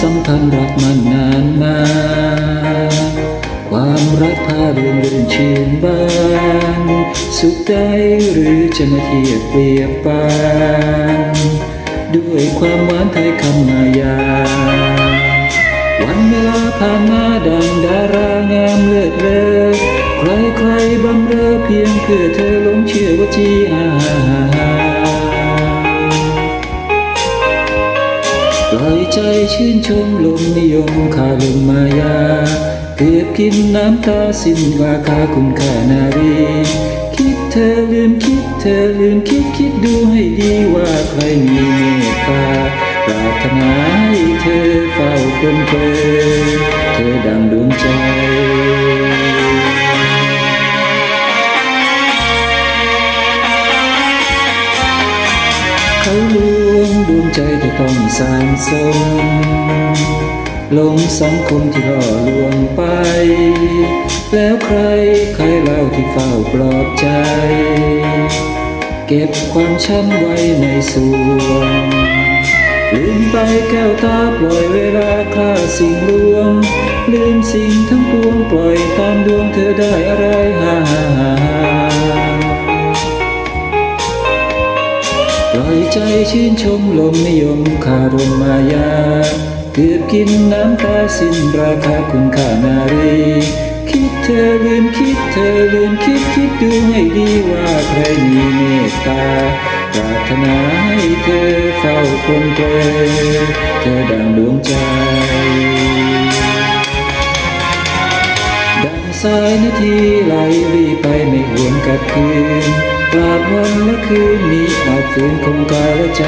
สัมพันธ์รักมันนานมา ความรักพาเรื่นเรื่นชื่นบาน สุขใดหรือจะมาเทียบเปรียบปาน ด้วยความหวานไทยคำมายา วันเวลาผ่านมาดังดารางามเลิศเลอใครใครบำเรอเพียงเพื่อเธอหลงเชื่อว่าจีอา ใจชื่นชมลมนิยมข่าลมมายาเกือบกินน้ำตาสิ้นราคาคุณค่านารี คิดเธอลืมคิดเธอลืมคิดคิดดูให้ดีว่าใครมีเมตตาปรารถนาให้เธอเฝ้าคนเพลเธอดังดวงใจเขาลวง ดวงใจเธอต้องสานสมหลงสังคมที่ล่อลวงไป แล้วใครใครเล่าที่เฝ้าปลอบใจ เก็บความช้ำไว้ในสวงลืมไปแก้วตาปล่อยเวลาค่าสิ่งลวง ลืมสิ่งทั้งปวงปล่อยตามดวงเธอได้อะไร ล่อยใจชื่นชมลมนิยมคารมมายา เกือบกินน้ำตาสิ้นราคาคุณค่านารีคิดเธอลืมคิดเธอลืมคิดคิดดูให้ดีว่าใครมีเมตตาปรารถนาให้เธอเฝ้าคงเธอเธอดังดวงใจดังสายนาทีไหลรีไปไม่หวนกลับคืนตราบวันและคืนนี้อาจ ฝืนคงกายและใจ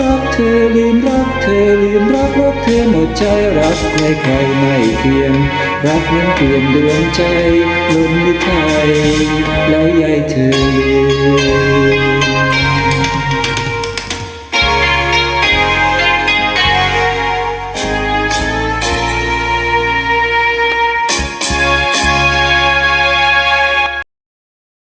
รักเธอลืมรักเธอลืมรักรักเธอหมดใจรักใครใครไม่เพียง รักนั้นเปลี่ยนดวงใจลมหรือไทยแล้วยายเธอลืม